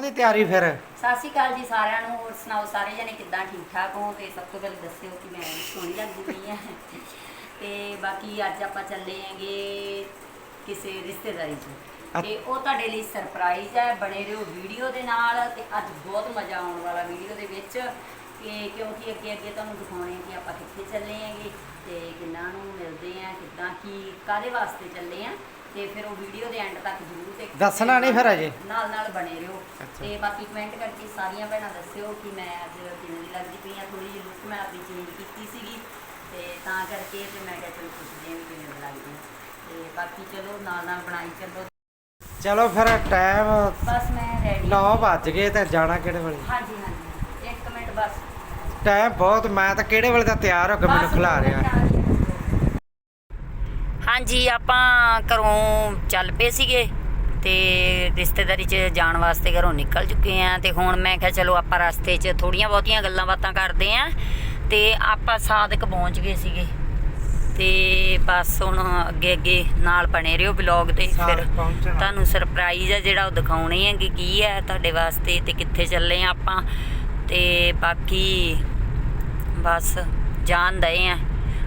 ਵਿਆਹਾਂ ਦੀ ਤਿਆਰੀ ਫਿਰ? ਸਤਿ ਸ਼੍ਰੀ ਅਕਾਲ ਜੀ ਸਾਰਿਆਂ ਨੂੰ ਹੋਰ ਸੁਣਾਓ ਸਾਰੇ ਜਣੇ ਕਿੱਦਾਂ ਠੀਕ ਠਾਕ ਹੋ? ਤੇ ਸਭ ਤੋਂ ਪਹਿਲਾਂ ਦੱਸਿਓ ਕਿ ਮੈਂ ਸੋਹਣੀ ਲੱਗਦੀ ਪਈ ਆ ਤੇ ਬਾਕੀ ਅੱਜ ਆਪਾਂ ਚੱਲੇ ਆਂਗੇ ਕਿਸੇ ਰਿਸ਼ਤੇਦਾਰੀ 'ਚ। ਤੇ ਉਹ ਤੁਹਾਡੇ ਲਈ ਸਰਪ੍ਰਾਈਜ਼ ਹੈ ਬਣੇ ਰਹੋ ਵੀਡੀਓ ਦੇ ਨਾਲ। ਤੇ ਅੱਜ ਬਹੁਤ ਮਜ਼ਾ ਆਉਣ ਵਾਲਾ ਵੀਡੀਓ ਦੇ ਵਿੱਚ। ਕਿ ਕਿਉਂਕਿ ਅੱਗੇ ਅੱਗੇ ਤੁਹਾਨੂੰ ਦਿਖਾਉਣੇ ਕਿ ਆਪਾਂ ਕਿੱਥੇ ਚੱਲੇ ਆਂਗੇ ਤੇ ਕਿੰਨਾ ਨੂੰ ਮਿਲਦੇ ਆ ਕਿੱਦਾਂ ਕੀ ਕਾਦੇ ਵਾਸਤੇ ਚੱਲੇ ਆ। ਤੇ ਫਿਰ ਉਹ ਵੀਡੀਓ ਦੇ ਐਂਡ ਤੱਕ ਜ਼ਰੂਰ ਦੇਖਿਓ। ਦੱਸਣਾ ਨਹੀਂ ਫਿਰ ਅਜੇ। ਨਾਲ ਨਾਲ ਬਣੇ ਰਹੋ। ਤੇ ਬਾਕੀ ਕਮੈਂਟ ਕਰਕੇ ਸਾਰੀਆਂ ਭੈਣਾਂ ਦੱਸਿਓ ਕਿ ਮੈਂ ਅੱਜ ਕਿਵੇਂ ਦੀ ਲੱਗਦੀ ਪਈ ਆ। ਥੋੜੀ ਜਿਹੀ ਲੁੱਕ ਮੈਂ ਆਪਣੀ ਚੇਂਜ ਕੀਤੀ ਸੀਗੀ। ਤੇ ਤਾਂ ਕਰਕੇ ਤੇ ਮੈਂ ਕਿਹਾ ਚਲੋ ਪੁੱਛਦੇ ਹਾਂ ਵੀ ਕਿਵੇਂ ਦੀ ਲੱਗਦੀ ਆ। ਤੇ ਬਾਕੀ ਚਲੋ ਨਾਲ ਨਾਲ ਬਣਾਈ ਚੱਲੋ। ਚਲੋ ਫਿਰ ਟਾਈਮ ਬਸ ਮੈਂ ਰੈਡੀ 9 ਵੱਜ ਗਏ ਤੇ ਜਾਣਾ ਕਿਹੜੇ ਵੇਲੇ? ਹਾਂਜੀ ਹਾਂਜੀ ਇੱਕ ਮਿੰਟ ਬਸ। ਟਾਈਮ ਬਹੁਤ ਮੈਂ ਤਾਂ ਕਿਹੜੇ ਵੇਲੇ ਦਾ ਤਿਆਰ ਹੋ ਕੇ ਮੈਨੂੰ ਬਸ ਖਿਲਾ ਰਿਹਾ। ਹਾਂਜੀ ਆਪਾਂ ਘਰੋਂ ਚੱਲ ਪਏ ਸੀਗੇ ਤੇ ਰਿਸ਼ਤੇਦਾਰੀ 'ਚ ਜਾਣ ਵਾਸਤੇ ਘਰੋਂ ਨਿਕਲ ਚੁੱਕੇ ਆ ਤੇ ਹੁਣ ਮੈਂ ਕਿਹਾ ਚਲੋ ਆਪਾਂ ਰਸਤੇ 'ਚ ਥੋੜੀਆਂ ਬਹੁਤੀਆਂ ਗੱਲਾਂ ਬਾਤਾਂ ਕਰਦੇ ਆ ਤੇ ਆਪਾਂ ਸਾਦਕ ਪਹੁੰਚ ਗਏ ਸੀਗੇ। ਤੇ ਬਸ ਹੁਣ ਅੱਗੇ ਅੱਗੇ ਨਾਲ ਬਣੇ ਰਿਓ ਵਲੌਗ ਤੇ ਫਿਰ। ਤੁਹਾਨੂੰ ਸਰਪ੍ਰਾਈਜ਼ ਹੈ ਜਿਹੜਾ ਉਹ ਦਿਖਾਉਣੇ ਆ ਕਿ ਕੀ ਹੈ ਤੁਹਾਡੇ ਵਾਸਤੇ ਤੇ ਕਿੱਥੇ ਚੱਲੇ ਆ ਆਪਾਂ। ਤੇ ਬਾਕੀ ਬਸ ਜਾਣ ਦਏ ਆ।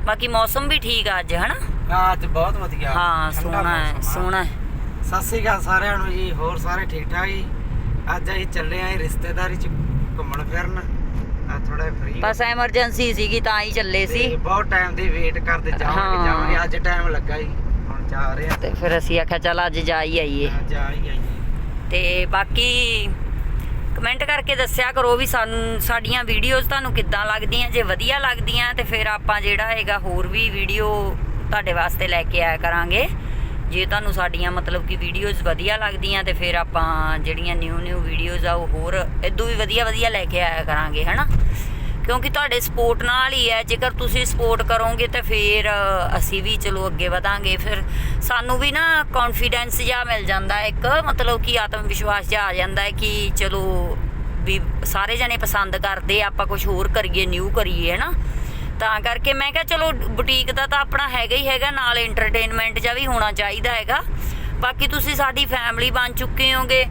ਬਾਕੀ ਮੌਸਮ ਵੀ ਠੀਕ ਆ ਅੱਜ ਹਨਾ? ਹਾਂ ਅੱਜ ਬਹੁਤ ਵਧੀਆ। ਹਾਂ ਠੰਡਾ ਸੋਹਣਾ ਹੈ ਮੌਸਮ ਆ। ਸੋਹਣਾ ਹੈ। ਸਤਿ ਸ੍ਰੀ ਅਕਾਲ ਸਾਰਿਆਂ ਨੂੰ ਜੀ ਹੋਰ ਸਾਰੇ ਠੀਕ ਠਾਕ ਜੀ? ਅੱਜ ਅਸੀਂ ਚੱਲੇ ਆਂ ਰਿਸ਼ਤੇਦਾਰੀ ਚ ਘੁੰਮਣ ਫਿਰਨ। ਆ ਥੋੜਾ ਫ੍ਰੀ ਬਸ ਐਮਰਜੈਂਸੀ ਸੀਗੀ ਤਾਂ ਹੀ ਚੱਲੇ ਸੀ। ਬਹੁਤ ਟਾਈਮ ਦੀ ਵੇਟ ਕਰਦੇ ਜਾਵਾਂਗੇ ਹਾਂ। ਜਾਵਾਂਗੇ। ਅੱਜ ਟਾਈਮ ਲੱਗਾ ਜੀ ਹੁਣ ਜਾ ਰਹੇ ਆ ਤੇ ਫਿਰ ਅਸੀਂ ਆਖਿਆ ਚੱਲ ਅੱਜ ਜਾ ਹੀ ਆਈਏ। ਹਾਂ, ਜਾ ਹੀ ਆਈਏ। ਤੇ ਬਾਕੀ ਕਮੈਂਟ ਕਰਕੇ ਦੱਸਿਆ ਕਰੋ ਵੀ ਸਾਨੂੰ ਸਾਡੀਆਂ ਵੀਡੀਓਜ਼ ਤੁਹਾਨੂੰ ਕਿੱਦਾਂ ਲੱਗਦੀਆਂ? ਜੇ ਵਧੀਆ ਲੱਗਦੀਆਂ ਤੇ ਫਿਰ ਆਪਾਂ ਜਿਹੜਾ ਹੈਗਾ ਹੋਰ ਵੀ ਵੀਡੀਓ ਤੁਹਾਡੇ ਵਾਸਤੇ ਲੈ ਕੇ ਆਇਆ ਕਰਾਂਗੇ। ਜੇ ਤੁਹਾਨੂੰ ਸਾਡੀਆਂ ਮਤਲਬ ਕਿ ਵੀਡੀਓਜ਼ ਵਧੀਆ ਲੱਗਦੀਆਂ ਤੇ ਫਿਰ ਆਪਾਂ ਜਿਹੜੀਆਂ ਨਿਊ ਨਿਊ ਵੀਡੀਓਜ਼ ਆ ਉਹ ਹੋਰ ਇਦੋਂ ਵੀ ਵਧੀਆ ਵਧੀਆ ਲੈ ਕੇ ਆਇਆ ਕਰਾਂਗੇ, ਹਨਾ? ਕਿਉਂਕਿ ਤੁਹਾਡੇ ਸਪੋਰਟ ਨਾਲ ਹੀ ਹੈ। ਜੇਕਰ ਤੁਸੀਂ ਸਪੋਰਟ ਕਰੋਗੇ ਤਾਂ ਫਿਰ ਅਸੀਂ ਵੀ ਚਲੋ ਅੱਗੇ ਵਧਾਂਗੇ। ਫਿਰ ਸਾਨੂੰ ਵੀ ਨਾ ਕੌਨਫੀਡੈਂਸ ਜਿਹਾ ਮਿਲ ਜਾਂਦਾ ਇੱਕ ਮਤਲਬ ਕਿ ਆਤਮ ਵਿਸ਼ਵਾਸ ਜਿਹਾ ਆ ਜਾਂਦਾ ਹੈ ਕਿ ਚਲੋ ਵੀ ਸਾਰੇ ਜਣੇ ਪਸੰਦ ਕਰਦੇ ਆਪਾਂ ਕੁਝ ਹੋਰ ਕਰੀਏ ਨਿਊ ਕਰੀਏ ਹੈ ਨਾ ਤਾਂ ਕਰਕੇ ਮੈਂ ਕਿਹਾ ਚਲੋ ਬੁਟੀਕ ਦਾ ਤਾਂ ਆਪਣਾ ਹੈਗਾ ਹੀ ਹੈਗਾ, ਨਾਲ ਐਂਟਰਟੇਨਮੈਂਟ ਜਾਂ ਵੀ ਹੋਣਾ ਚਾਹੀਦਾ ਹੈਗਾ। ਬਾਕੀ ਤੁਸੀਂ ਸਾਡੀ ਫੈਮਿਲੀ ਬਣ ਚੁੱਕੇ ਹੋਗੇ।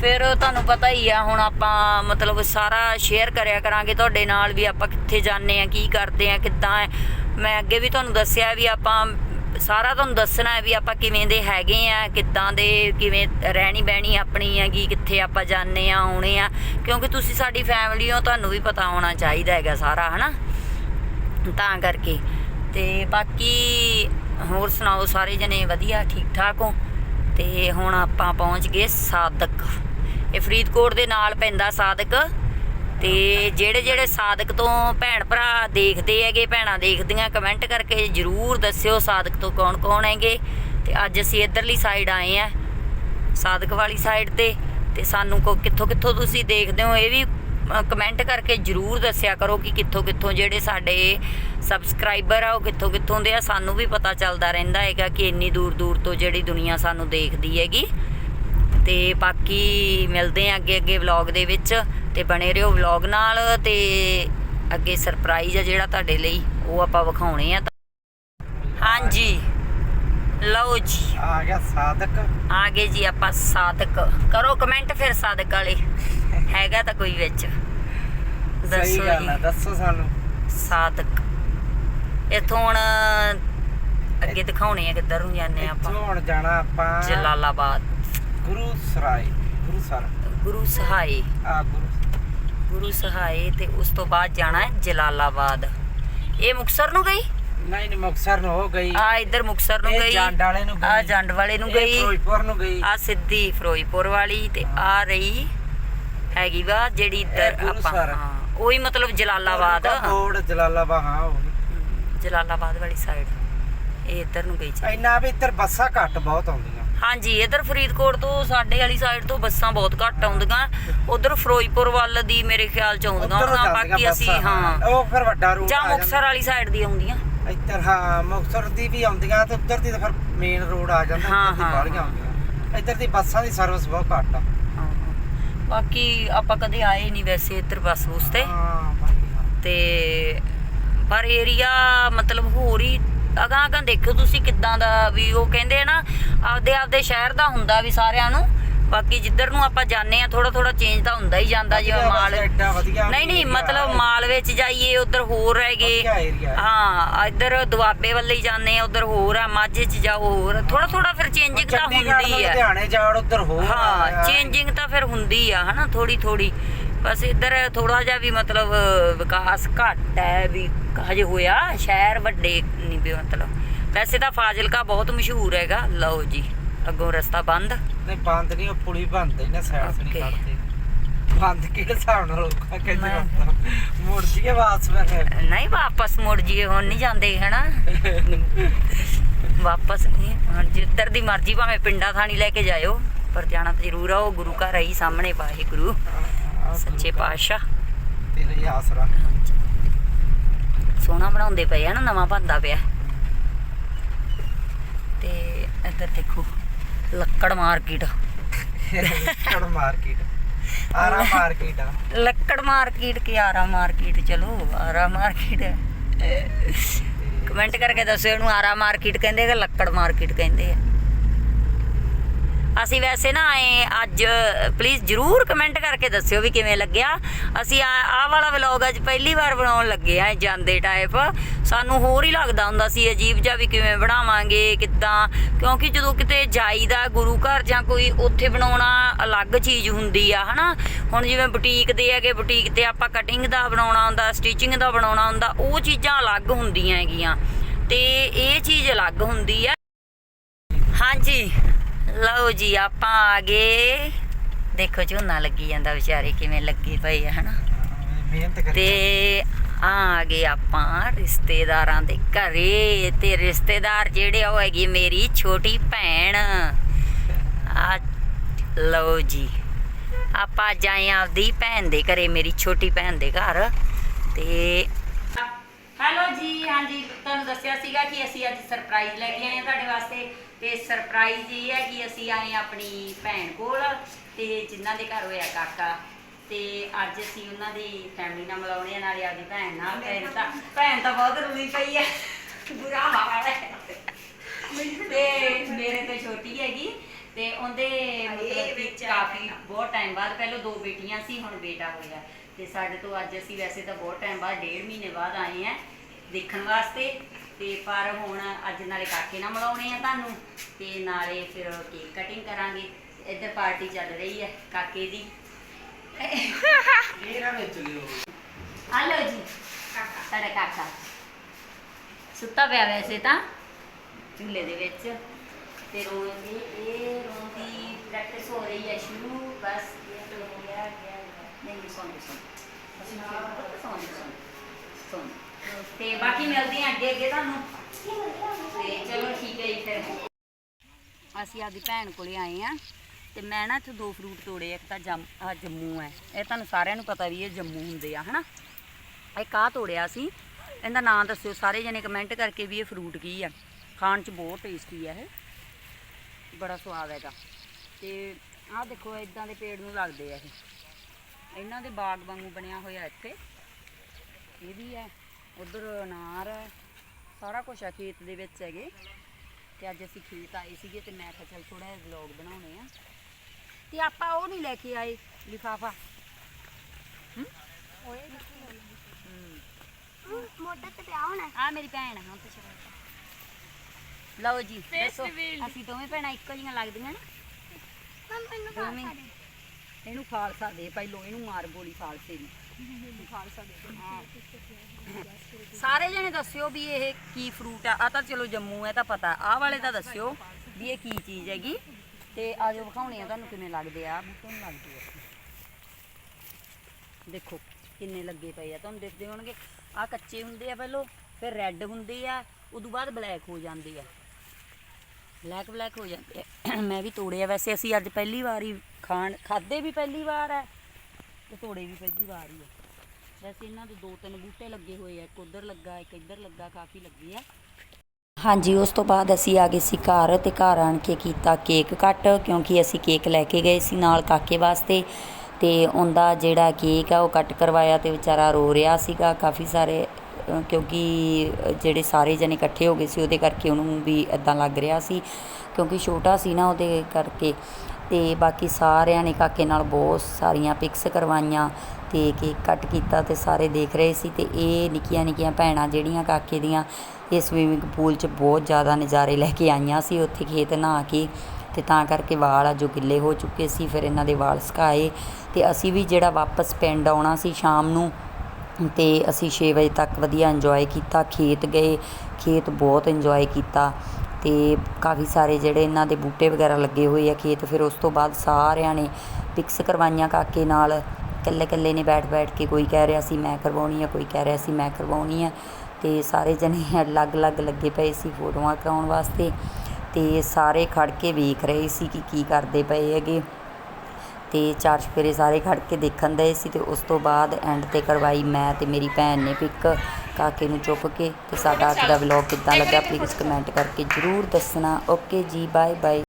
ਫਿਰ ਤੁਹਾਨੂੰ ਪਤਾ ਹੀ ਆ, ਹੁਣ ਆਪਾਂ ਮਤਲਬ ਸਾਰਾ ਸ਼ੇਅਰ ਕਰਿਆ ਕਰਾਂਗੇ ਤੁਹਾਡੇ ਨਾਲ ਵੀ ਆਪਾਂ ਕਿੱਥੇ ਜਾਂਦੇ ਆ, ਕੀ ਕਰਦੇ ਆ, ਕਿੱਦਾਂ ਹੈ ਮੈਂ ਅੱਗੇ ਵੀ ਤੁਹਾਨੂੰ ਦੱਸਿਆ ਵੀ ਆਪਾਂ, ਸਾਰਾ ਤੁਹਾਨੂੰ ਦੱਸਣਾ ਹੈ ਵੀ ਆਪਾਂ ਕਿਵੇਂ ਦੇ ਹੈਗੇ ਆ, ਕਿੱਦਾਂ ਦੇ, ਕਿਵੇਂ ਰਹਿਣੀ ਬਹਿਣੀ ਆਪਣੀ ਹੈਗੀ ਕਿੱਥੇ ਆਪਾਂ ਜਾਂਦੇ ਆ, ਆਉਣੇ ਆ। ਕਿਉਂਕਿ ਤੁਸੀਂ ਸਾਡੀ ਫੈਮਿਲੀ ਹੋ, ਤੁਹਾਨੂੰ ਵੀ ਪਤਾ ਹੋਣਾ ਚਾਹੀਦਾ ਹੈਗਾ ਸਾਰਾ, ਹਨਾ? ਤਾਂ ਕਰਕੇ। ਤੇ ਬਾਕੀ ਹੋਰ ਸੁਣਾਓ, ਸਾਰੇ ਜਣੇ ਵਧੀਆ, ਠੀਕ ਠਾਕ ਹੋ? ਤੇ ਹੁਣ ਆਪਾਂ ਪਹੁੰਚ ਗਏ ਸਾਦਕ। ਇਹ ਫਰੀਦਕੋਟ ਦੇ ਨਾਲ ਪੈਂਦਾ ਸਾਦਕ। ਤੇ ਜਿਹੜੇ ਜਿਹੜੇ ਸਾਦਕ ਤੋਂ ਭੈਣ ਭਰਾ ਦੇਖਦੇ ਹੈਗੇ, ਭੈਣਾਂ ਦੇਖਦੀਆਂ ਕਮੈਂਟ ਕਰਕੇ ਜਰੂਰ ਦੱਸਿਓ ਸਾਦਕ ਤੋਂ ਕੌਣ ਕੌਣ ਹੈਗੇ। ਤੇ ਅੱਜ ਅਸੀਂ ਇਧਰਲੀ ਸਾਈਡ ਆਏ ਆ, ਸਾਦਕ ਵਾਲੀ ਸਾਈਡ ਤੇ। ਤੇ ਸਾਨੂੰ ਕੋ ਕਿੱਥੋਂ ਕਿੱਥੋਂ ਤੁਸੀਂ ਦੇਖਦੇ ਹੋ, ਇਹ ਵੀ ਕਮੈਂਟ ਕਰਕੇ ਜਰੂਰ ਦੱਸਿਆ ਕਰੋ ਕਿ ਕਿੱਥੋਂ ਕਿੱਥੋਂ ਜਿਹੜੇ ਸਾਡੇ ਸਬਸਕ੍ਰਾਈਬਰ ਆ, ਉਹ ਕਿੱਥੋਂ ਕਿੱਥੋਂ ਦੇ ਆ। ਸਾਨੂੰ ਵੀ ਪਤਾ ਚੱਲਦਾ ਰਹਿੰਦਾ ਹੈਗਾ ਕਿ ਇੰਨੀ ਦੂਰ ਦੂਰ ਤੋਂ ਜਿਹੜੀ ਦੁਨੀਆ ਸਾਨੂੰ ਦੇਖਦੀ ਹੈਗੀ। ਤੇ ਬਾਕੀ ਮਿਲਦੇ ਆ ਅੱਗੇ ਅੱਗੇ ਵਲੌਗ ਦੇ ਵਿੱਚ। ਤੇ ਬਣੇ ਰਹੋ ਵਲੌਗ ਨਾਲ ਤੇ ਅੱਗੇ ਸਰਪ੍ਰਾਈਜ਼ ਆ ਜਿਹੜਾ ਤੁਹਾਡੇ ਲਈ, ਉਹ ਆਪਾਂ ਵਿਖਾਉਣੇ ਆ। ਹਾਂਜੀ। ਲਓ ਜੀ। ਆ ਗਿਆ ਸਾਦਕ ਆ ਗਏ ਜੀ ਆਪਾਂ ਸਾਦਕ ਕਰੋ ਕਮੈਂਟ ਫਿਰ ਸਾਦਕ ਵਾਲੇ। ਹੈਗਾ ਤਾਂ ਕੋਈ ਵਿੱਚ। ਸਹੀ ਦੱਸੋ ਗੱਲ ਆ ਜੀ। ਦੱਸੋ ਸਾਨੂੰ। ਸਾਦਕ ਇਥੋਂ ਹੁਣ ਅੱਗੇ ਦਿਖਾਉਣੇ ਆ ਕਿੱਧਰ ਨੂੰ ਜਾਂਦੇ ਆ ਆਪਾਂ। ਇੱਥੋਂ ਹੁਣ ਜਾਣਾ ਆਪਾਂ ਜਲਾਲਾਬਾਦ। ਗੁਰੂ ਸਰਾਏ ਗੁਰੂ ਸਰ। ਗੁਰੂ ਸਹਾਏ। ਆ ਗੁਰੂ। ਗੁਰੂ ਸਹਾਏ ਤੇ ਉਸ ਤੋਂ ਬਾਅਦ ਜਾਣਾ ਹੈ ਜਲਾਲਾਬਾਦ। ਇਹ ਮੁਕਸਰ ਨੂੰ ਗਈ? ਨਹੀਂ ਨਹੀਂ ਮੁਕਤਸਰ ਨੂੰ ਹੋ ਗਈ। ਆ ਇੱਧਰ ਮੁਕਸਰ ਨੂੰ ਇਹ ਗਈ। ਜੰਡ ਵਾਲੇ ਨੂੰ ਆ ਗਈ। ਜੰਡ ਵਾਲੇ ਨੂੰ ਇਹ ਗਈ। ਫਿਰੋਜ਼ਪੁਰ ਨੂੰ ਗਈ। ਆ ਸਿੱਧੀ ਫਿਰੋਜ਼ਪੁਰ ਵਾਲੀ ਤੇ ਆ ਰਹੀ ਹੈਗੀ ਵਾ ਜਿਹੜੀ ਇੱਧਰ ਇਹ ਆਪਾਂ। ਹਾਂ ਉਹੀ ਮਤਲਬ ਜਲਾਲਾਬਾਦ। ਕੋੜ ਜਲਾਲਾਬਾਦ ਹਾਂ ਹਮ, ਜਲਾਲਾਬਾਦ ਵਾਲੀ ਸਾਈਡ ਇਹ ਇੱਧਰ ਨੂੰ ਗਈ ਸੀ ਇੰਨਾ ਵੀ ਇੱਧਰ ਬੱਸਾਂ ਘੱਟ ਬਹੁਤ ਆਉਂਦੀਆਂ। ਹਾਂਜੀ ਇਧਰ ਫਰੀਦਕੋਟ ਤੋਂ ਸਾਡੇ ਵਾਲੀ ਸਾਈਡ ਤੋਂ ਬੱਸਾਂ ਬਹੁਤ ਘੱਟ ਆਉਂਦੀਆਂ। ਉਧਰ ਫਿਰੋਜ਼ਪੁਰ ਵੱਲ ਦੀ ਮੇਰੇ ਖਿਆਲ ਚ ਆਉਂਦੀਆਂ ਉੱਧਰੋਂ ਹੋਣਗੀਆਂ ਜਾਂਦੀਆਂ ਬਾਕੀ ਅਸੀਂ ਬੱਸਾਂ, ਹਾਂ। ਉਹ ਫਿਰ ਵੱਡਾ ਰੂਟ ਜਾਂ ਮੁਕਸਰ ਵਾਲੀ ਸਾਈਡ ਦੀ ਆਉਂਦੀਆਂ। ਇੱਧਰ ਹਾਂ ਮੁਕਤਸਰ ਦੀ ਵੀ ਆਉਂਦੀਆਂ ਤੇ ਉੱਧਰ ਦੀ ਤਾਂ ਫਿਰ ਮੇਨ ਰੋਡ ਆ ਜਾਂਦਾ ਹਾਂ, ਉੱਧਰ ਦੀ ਹਾਂ, ਬਾਹਲੀਆਂ ਹਾਂ। ਆਉਂਦੀਆਂ ਇੱਧਰ ਦੀ ਬੱਸਾਂ ਦੀ ਸਰਵਿਸ ਬਹੁਤ ਘੱਟ ਆ ਹਾਂ। ਬਾਕੀ ਆਪਾਂ ਕਦੇ ਆਏ ਨਹੀਂ ਵੈਸੇ ਇੱਧਰ ਬੱਸ ਬੁਸ ਤੇ ਹਾਂ ਬਾਕੀ ਹਾਂ। ਤੇ ਪਰ ਏਰੀਆ ਮਤਲਬ ਹੋਰ ਹੀ ਅਗਾਂ ਅਗਾਂ ਦੇਖੋ ਤੁਸੀਂ ਕਿੱਦਾਂ ਦਾ ਵੀ ਉਹ ਕਹਿੰਦੇ ਆ ਨਾ ਆਪਦੇ ਆਪਦੇ ਸ਼ਹਿਰ ਦਾ ਹੁੰਦਾ ਵੀ ਸਾਰਿਆਂ ਨੂੰ ਬਾਕੀ ਜਿੱਧਰ ਨੂੰ ਆਪਾਂ ਜਾਂਦੇ ਆ ਥੋੜਾ ਥੋੜਾ ਚੇਂਜ ਤਾਂ ਹੁੰਦਾ ਹੀ ਜਾਂਦਾ ਜਿਵੇਂ ਮਾਲ। ਨਹੀਂ ਨਹੀਂ ਮਤਲਬ ਹੈ। ਮਾਲ ਵਿੱਚ ਜਾਈਏ ਉਧਰ ਹੋਰ ਹੈਗੇ। ਹੈ। ਹਾਂ ਇੱਧਰ ਦੁਆਬੇ ਵੱਲੇ ਹੀ ਜਾਂਦੇ ਆ ਉਧਰ ਹੋਰ ਆ ਮਾਝੇ ਚ ਜਾਓ ਹੋਰ। ਥੋੜਾ ਥੋੜਾ ਫਿਰ ਚੇਂਜਿੰਗ ਤਾਂ ਹੁੰਦੀ ਆ। ਲੁਧਿਆਣੇ ਜਾੜ ਉਧਰ ਹੋਰ ਹਾਂ ਚੇਂਜਿੰਗ ਤਾਂ ਫਿਰ ਹੁੰਦੀ ਆ ਹਨਾ ਥੋੜੀ ਥੋੜੀ ਬਸ ਇੱਧਰ ਥੋੜਾ ਜਿਹਾ ਵੀ ਮਤਲਬ ਵਿਕਾਸ ਘੱਟ ਹੈ ਵੀ ਹਜੇ ਹੋਇਆ ਸ਼ਹਿਰ ਵੱਡੇ ਨਹੀਂ ਵੀ ਮਤਲਬ। ਵੈਸੇ ਤਾਂ ਫਾਜ਼ਿਲਕਾ ਬਹੁਤ ਮਸ਼ਹੂਰ ਹੈਗਾ ਲਓ ਜੀ। ਅੱਗੋਂ ਰਸਤਾ ਬੰਦ? ਨਹੀਂ ਬੰਦ ਨਹੀਂ ਉਹ ਪੁਲੀ ਬੰਦ ਹੈ ਨਾ ਸਾਈਡ ਨਹੀਂ Okay. ਕੱਢਦੇ ਬੰਦ ਕਿਹੜੇ ਹਿਸਾਬ ਨਾਲ ਲੋਕਾਂ ਕਹਿੰਦੇ ਮੈਂ- ਮੁੜ ਜੀਏ ਵਾਪਸ ਫਿਰ। ਨਹੀਂ ਵਾਪਸ ਮੁੜ ਜੀਏ ਹੁਣ ਨਹੀਂ ਜਾਂਦੇ ਹਨਾ? ਵਾਪਸ ਨਹੀਂ ਹੁਣ ਜਿੱਧਰ ਦੀ ਮਰਜ਼ੀ ਭਾਵੇਂ ਪਿੰਡਾਂ ਥਾਣੀ ਲੈ ਕੇ ਜਾਇਓ ਪਰ ਜਾਣਾ ਤਾਂ ਜ਼ਰੂਰ ਆ ਉਹ ਗੁਰੂ ਘਰ ਹੀ ਸਾਹਮਣੇ ਪਾਏ ਗੁਰੂ ਆਹ ਸੱਚੇ ਪਾਤਸ਼ਾਹ। ਤੇਰੇ ਹੀ ਆਸਰਾ। ਸੋਹਣਾ ਬਣਾਉਂਦੇ ਪਏ ਆ ਨਾ ਨਵਾਂ ਬਣਦਾ ਪਿਆ। ਤੇ ਇੱਧਰ ਦੇਖੋ। ਲੱਕੜ ਮਾਰਕੀਟ। ਕੜ ਮਾਰਕੀਟ। ਆਰਾ ਮਾਰਕੀਟ ਲੱਕੜ ਮਾਰਕੀਟ ਕੀ ਆਰਾ ਮਾਰਕੀਟ? ਚਲੋ ਆਰਾ ਮਾਰਕੀਟ ਕਮੈਂਟ ਕਰਕੇ ਦੱਸਿਓ ਇਹਨੂੰ ਆਰਾ ਮਾਰਕੀਟ ਕਹਿੰਦੇ ਕਿ ਲੱਕੜ ਮਾਰਕੀਟ ਕਹਿੰਦੇ ਆ? ਅਸੀਂ ਵੈਸੇ ਨਾ ਆਏ ਅੱਜ ਪਲੀਜ਼ ਜਰੂਰ ਕਮੈਂਟ ਕਰਕੇ ਦੱਸਿਓ ਵੀ ਕਿਵੇਂ ਲੱਗਿਆ। ਅਸੀਂ ਆ, ਆਹ ਵਾਲਾ ਵਲੌਗ ਅੱਜ ਪਹਿਲੀ ਵਾਰ ਬਣਾਉਣ ਲੱਗੇ ਆ ਜਾਂਦੇ ਟਾਈਪ ਸਾਨੂੰ ਹੋਰ ਹੀ ਲੱਗਦਾ ਹੁੰਦਾ ਸੀ, ਅਜੀਬ ਜਿਹਾ ਵੀ ਕਿਵੇਂ ਬਣਾਵਾਂਗੇ, ਕਿੱਦਾਂ। ਕਿਉਂਕਿ ਜਦੋਂ ਕਿਤੇ ਜਾਈਦਾ ਗੁਰੂ ਘਰ ਜਾਂ ਕੋਈ ਉੱਥੇ ਬਣਾਉਣਾ ਅਲੱਗ ਚੀਜ਼ ਹੁੰਦੀ ਆ, ਹਨਾ। ਹੁਣ ਜਿਵੇਂ ਬੁਟੀਕ ਦੇ ਹੈਗੇ ਬੁਟੀਕ ਤੇ ਆਪਾਂ ਕਟਿੰਗ ਦਾ ਬਣਾਉਣਾ ਹੁੰਦਾ ਸਟਿਚਿੰਗ ਦਾ ਬਣਾਉਣਾ ਹੁੰਦਾ, ਉਹ ਚੀਜ਼ਾਂ ਅਲੱਗ ਹੁੰਦੀਆਂ ਹੈਗੀਆਂ। ਤੇ ਇਹ ਚੀਜ਼ ਅਲੱਗ ਹੁੰਦੀ ਆ। ਹਾਂਜੀ। ਲਓ ਜੀ ਆਪਾਂ ਆ ਗਏ। ਦੇਖੋ ਝੋਨਾ ਲੱਗੀ ਜਾਂਦਾ ਵਿਚਾਰੇ ਕਿਵੇਂ ਲੱਗੇ ਪਏ ਆ ਹਨਾ? ਮਿਹਨਤ ਕਰੀ ਤੇ ਆ ਗਏ ਆਪਾਂ ਰਿਸ਼ਤੇਦਾਰਾਂ ਦੇ ਘਰੇ। ਤੇ ਰਿਸ਼ਤੇਦਾਰ ਜਿਹੜੇ ਉਹ ਹੈਗੀ ਮੇਰੀ ਛੋਟੀ ਭੈਣ। ਆ ਲਓ ਜੀ। ਆਪਾਂ ਆਂ ਆਪਦੀ ਭੈਣ ਦੇ ਘਰੇ ਮੇਰੀ ਛੋਟੀ ਭੈਣ ਦੇ ਘਰ। ਤੇ ਹੈਲੋ ਜੀ ਹਾਂਜੀ ਤੁਹਾਨੂੰ ਦੱਸਿਆ ਸੀਗਾ ਕਿ ਅਸੀਂ ਅੱਜ ਸਰਪ੍ਰਾਈਜ਼ ਲੈ ਕੇ ਆਏ ਹਾਂ ਤੁਹਾਡੇ ਵਾਸਤੇ। ਤੇ ਸਰਪ੍ਰਾਈਜ਼ ਇਹ ਹੈ ਕਿ ਅਸੀਂ ਆਏ ਹਾਂ ਆਪਣੀ ਭੈਣ ਕੋਲ ਤੇ ਜਿਨ੍ਹਾਂ ਦੇ ਘਰ ਹੋਇਆ ਕਾਕਾ। ਤੇ ਅੱਜ ਅਸੀਂ ਉਹਨਾਂ ਦੀ ਫੈਮਿਲੀ ਨਾਲ ਮਿਲਾਉਣੇ ਆ ਨਾਲੇ ਆਪਦੀ ਭੈਣ ਨਾਲ। ਭੈਣ ਤਾਂ ਭੈਣ ਤਾਂ ਬਹੁਤ ਰੁਲੀ ਪਈ ਹੈ। ਬੁਰਾ ਹਾਲ ਹੈ। ਤੇ ਮੇਰੇ ਤੋਂ ਛੋਟੀ ਹੈਗੀ। ਤੇ ਉਹਦੇ ਮਤਲਬ ਕਿ ਕਾਫੀ ਬਹੁਤ ਟਾਈਮ ਬਾਅਦ ਪਹਿਲਾਂ ਦੋ ਬੇਟੀਆਂ ਸੀ ਹੁਣ ਬੇਟਾ ਹੋਇਆ। ਤੇ ਸਾਡੇ ਤੋਂ ਅੱਜ ਅਸੀਂ ਵੈਸੇ ਤਾਂ ਬਹੁਤ ਟਾਈਮ ਬਾਅਦ ਡੇਢ ਮਹੀਨੇ ਬਾਅਦ ਆਏ ਆ ਦੇਖਣ ਵਾਸਤੇ। ਤੇ ਪਰ ਹੁਣ ਅੱਜ ਨਾਲੇ ਕਾਕੇ ਨਾਲ ਮਿਲਾਉਣੇ ਆ ਤੁਹਾਨੂੰ। ਤੇ ਨਾਲੇ ਫਿਰ ਕੇਕ ਕਟਿੰਗ ਕਰਾਂਗੇ। ਇੱਧਰ ਪਾਰਟੀ ਚੱਲ ਰਹੀ ਹੈ ਕਾਕੇ ਦੀ। ਇਹਨਾਂ ਵਿੱਚ ਲਿਓ। ਹਲੋ ਜੀ। ਸਾਡਾ ਕਾਕਾ। ਸੁੱਤਾ ਪਿਆ ਵੈਸੇ ਤਾਂ। ਝੂਲੇ ਦੇ ਵਿੱਚ। ਤੇ ਰੋਂਦੀ ਇਹ ਰੋਂਦੀ ਪ੍ਰੈਕਟਿਸ ਹੋ ਰਹੀ ਹੈ ਸ਼ੁਰੂ ਬਸ ਇਹ ਤਾਂ ਹੋ ਗਿਆ ਗਿਆ ਨਹੀਂ ਨਹੀਂ ਸੌਂ ਸੌਂ ਅਸੀਂ ਫਿਰ ਸੌਂ ਸੌਂ ਸੌਂ ਤੇ ਬਾਕੀ ਮਿਲਦੇ ਹਾਂ ਅੱਗੇ ਅੱਗੇ ਤੁਹਾਨੂੰ ਤੇ ਚਲੋ ਠੀਕ ਹੈ ਜੀ ਫਿਰ ਅਸੀਂ ਆਪਦੀ ਭੈਣ ਕੋਲੇ ਆਏ ਆ ਤੇ ਮੈਂ ਨਾ ਇੱਥੇ ਦੋ ਫਰੂਟ ਤੋੜੇ ਆ, ਇੱਕ ਤਾਂ ਜੰਮ ਆ ਜੰਮੂ ਹੈ ਇਹ ਤੁਹਾਨੂੰ ਸਾਰਿਆਂ ਨੂੰ ਪਤਾ ਵੀ ਇਹ ਜੰਮੂ ਹੁੰਦੇ ਆ ਹਨਾ ਇੱਕ ਆਹ ਤੋੜਿਆ ਸੀ ਇਹਦਾ ਨਾਂ ਦੱਸਿਓ ਸਾਰੇ ਜਣੇ ਕਮੈਂਟ ਕਰਕੇ ਵੀ ਇਹ ਫਰੂਟ ਕੀ ਆ ਖਾਣ 'ਚ ਬਹੁਤ ਟੇਸਟੀ ਆ ਇਹ ਬੜਾ ਸਵਾਦ ਹੈਗਾ। ਤੇ ਆਹ ਦੇਖੋ ਇਦਾਂ ਦੇ ਪੇੜ ਨੂੰ ਲੱਗਦੇ ਆ ਇਹ। ਇਹਨਾਂ ਦੇ ਬਾਗ ਵਾਂਗੂ ਬਣਿਆ ਹੋਇਆ ਇੱਥੇ। ਇਹ ਵੀ ਹੈ। ਉਧਰ ਅਨਾਰ ਹੈ। ਸਾਰਾ ਕੁਝ ਆ ਖੇਤ ਦੇ ਵਿੱਚ ਹੈਗੇ। ਤੇ ਅੱਜ ਅਸੀਂ ਖੇਤ ਆਏ ਸੀਗੇ ਤੇ ਮੈਂ ਕਿਹਾ ਚੱਲ ਥੋੜਾ ਜਿਹਾ ਵਲੌਗ ਬਣਾਉਣੇ ਆ ਤੇ ਆਪਾਂ ਉਹ ਨਹੀਂ ਲੈ ਕੇ ਆਏ ਲਿਫਾਫਾ। ਮੋਟਾ ਤੇ ਪਿਆ ਹੋਣਾ। ਆ ਮੇਰੀ ਭੈਣ ਹਾਂ ਤੇ ਚਲੋ ਲਓ ਜੀ ਦੱਸੋ। ਅਸੀਂ ਦੋਵੇਂ ਭੈਣਾਂ ਇੱਕੋ ਜਿਹੀਆਂ ਲੱਗਦੀਆਂ ਨੇ। ਹੁਣ ਤੈਨੂੰ ਦੋਵੇਂ ਇਹਨੂੰ ਖਾਲਸਾ ਦੇ ਪਹਿਲੋਂ ਇਹਨੂੰ ਮਾਰ ਗੋਲੀ ਖਾਲਸੇ ਨੂੰ ਖਾਲਸਾ ਦੇ ਸਾਰੇ ਜਣੇ ਦੱਸਿਓ ਵੀ ਇਹ ਕੀ ਫਰੂਟ ਆ। ਆ ਤਾਂ ਚਲੋ ਜੰਮੂ ਹੈ ਤਾਂ ਪਤਾ। ਆਹ ਵਾਲੇ ਤਾਂ ਦੱਸਿਓ ਵੀ ਇਹ ਕੀ ਚੀਜ਼ ਹੈਗੀ। ਤੇ ਆਜੋ ਵਿਖਾਉਣੇ ਆ ਤੁਹਾਨੂੰ ਕਿਵੇਂ ਲੱਗਦੇ ਆ। ਬੂਟੇ ਨੂੰ ਲੱਗਦੇ ਆ। ਦੇਖੋ ਕਿੰਨੇ ਲੱਗੇ ਪਏ ਆ। ਤੁਹਾਨੂੰ ਦਿਖਦੇ ਹੋਣਗੇ। ਆ ਕੱਚੇ ਹੁੰਦੇ ਆ ਪਹਿਲੋਂ ਫਿਰ ਰੈੱਡ ਹੁੰਦੇ ਆ। ਉਦੋਂ ਬਾਅਦ ਬਲੈਕ ਹੋ ਜਾਂਦੇ ਆ। ਬਲੈਕ ਬਲੈਕ ਹੋ ਜਾਂਦੇ ਆ। ਮੈਂ ਵੀ ਤੋੜਿਆ ਵੈਸੇ ਅਸੀਂ ਅੱਜ ਪਹਿਲੀ ਵਾਰ ਹੀ ਖਾਣ ਖਾਦੇ ਵੀ ਪਹਿਲੀ ਵਾਰ ਹੈ ਤੇ ਤੋੜੇ ਵੀ ਪਹਿਲੀ ਵਾਰ ਹੀ ਆ। ਵੈਸੇ ਇਹਨਾਂ ਦੇ ਦੋ ਤਿੰਨ ਬੂਟੇ ਲੱਗੇ ਹੋਏ ਆ। ਇੱਕ ਉਧਰ ਲੱਗਾ, ਇੱਕ ਇੱਧਰ ਲੱਗਾ, ਕਾਫੀ ਲੱਗੇ ਆ। ਹਾਂਜੀ, ਉਸ ਤੋਂ ਬਾਅਦ ਅਸੀਂ ਆ ਗਏ ਸੀ ਘਰ ਤੇ ਘਰ ਆਣ ਕੇ ਕੀਤਾ ਕੇਕ ਕੱਟ, ਕਿਉਂਕਿ ਅਸੀਂ ਕੇਕ ਲੈ ਕੇ ਗਏ ਸੀ ਨਾਲ ਕਾਕੇ ਵਾਸਤੇ ਤੇ ਉਹਦਾ ਜਿਹੜਾ ਕੇਕ ਆ ਉਹ ਕੱਟ ਕਰਵਾਇਆ ਤੇ ਵਿਚਾਰਾ ਰੋ ਰਿਹਾ ਸੀਗਾ। ਕਾਫੀ ਸਾਰੇ ਕਿਉਂਕਿ ਜਿਹੜੇ ਸਾਰੇ ਜਣੇ ਇਕੱਠੇ ਹੋ ਗਏ ਸੀ, ਉਹਦੇ ਕਰਕੇ ਉਹਨੂੰ ਵੀ ਇੱਦਾਂ ਲੱਗ ਰਿਹਾ ਸੀ, ਕਿਉਂਕਿ ਛੋਟਾ ਸੀ ਨਾ ਉਹਦੇ ਕਰਕੇ। ਅਤੇ ਬਾਕੀ ਸਾਰਿਆਂ ਨੇ ਕਾਕੇ ਨਾਲ ਬਹੁਤ ਸਾਰੀਆਂ ਪਿਕਸ ਕਰਵਾਈਆਂ ਅਤੇ ਕੇਕ ਕੱਟ ਕੀਤਾ ਅਤੇ ਸਾਰੇ ਦੇਖ ਰਹੇ ਸੀ। ਅਤੇ ਇਹ ਨਿੱਕੀਆਂ ਨਿੱਕੀਆਂ ਭੈਣਾਂ ਜਿਹੜੀਆਂ ਕਾਕੇ ਦੀਆਂ ਇਹ ਸਵੀਮਿੰਗ ਪੂਲ 'ਚ ਬਹੁਤ ਜ਼ਿਆਦਾ ਨਜ਼ਾਰੇ ਲੈ ਕੇ ਆਈਆਂ ਸੀ, ਉੱਥੇ ਖੇਤ ਨਹਾ ਕੇ। ਅਤੇ ਤਾਂ ਕਰਕੇ ਵਾਲ ਆ ਜੋ ਗਿੱਲੇ ਹੋ ਚੁੱਕੇ ਸੀ, ਫਿਰ ਇਹਨਾਂ ਦੇ ਵਾਲ ਸੁਕਾਏ। ਅਤੇ ਅਸੀਂ ਵੀ ਜਿਹੜਾ ਵਾਪਸ ਪਿੰਡ ਆਉਣਾ ਸੀ ਸ਼ਾਮ ਨੂੰ ਅਤੇ ਅਸੀਂ ਛੇ ਵਜੇ ਤੱਕ ਵਧੀਆ ਇੰਜੋਏ ਕੀਤਾ, ਖੇਤ ਗਏ, ਖੇਤ ਬਹੁਤ ਇੰਜੋਏ ਕੀਤਾ ਅਤੇ ਕਾਫੀ ਸਾਰੇ ਜਿਹੜੇ ਇਹਨਾਂ ਦੇ ਬੂਟੇ ਵਗੈਰਾ ਲੱਗੇ ਹੋਏ ਆ ਖੇਤ, ਫਿਰ ਉਸ ਤੋਂ ਬਾਅਦ ਸਾਰਿਆਂ ਨੇ ਪਿਕਸ ਕਰਵਾਈਆਂ ਕਾਕੇ ਨਾਲ, ਇਕੱਲੇ ਇਕੱਲੇ ਨੇ ਬੈਠ ਬੈਠ ਕੇ ਕੋਈ ਕਹਿ ਰਿਹਾ ਸੀ ਮੈਂ ਕਰਵਾਉਣੀ ਆ, ਕੋਈ ਕਹਿ ਰਿਹਾ ਸੀ ਮੈਂ ਕਰਵਾਉਣੀ ਆ ਅਤੇ ਸਾਰੇ ਜਣੇ ਅਲੱਗ-ਅਲੱਗ ਲੱਗੇ ਪਏ ਸੀ ਫੋਟੋਆਂ ਕਰਾਉਣ ਵਾਸਤੇ ਅਤੇ ਸਾਰੇ ਖੜ੍ਹ ਕੇ ਵੇਖ ਰਹੇ ਸੀ ਕਿ ਕੀ ਕਰਦੇ ਪਏ ਹੈਗੇ। ਤੇ ਚਾਰ ਚੁਫੇਰੇ ਸਾਰੇ ਖੜ ਕੇ ਦੇਖਣ ਦੇ ਸੀ ਤੇ ਉਸ ਤੋਂ ਬਾਅਦ ਐਂਡ ਤੇ ਕਰਵਾਈ ਮੈਂ ਤੇ ਮੇਰੀ ਭੈਣ ਨੇ ਪਿਕ ਕਾਕੇ ਨੂੰ ਚੁੱਕ ਕੇ ਤੇ ਸਾਡਾ ਅੱਜ ਦਾ ਵਲੌਗ ਕਿੱਦਾਂ ਲੱਗਾ ਪਲੀਜ਼ ਕਮੈਂਟ ਕਰਕੇ ਜਰੂਰ ਦੱਸਣਾ। ਓਕੇ ਜੀ ਬਾਏ ਬਾਏ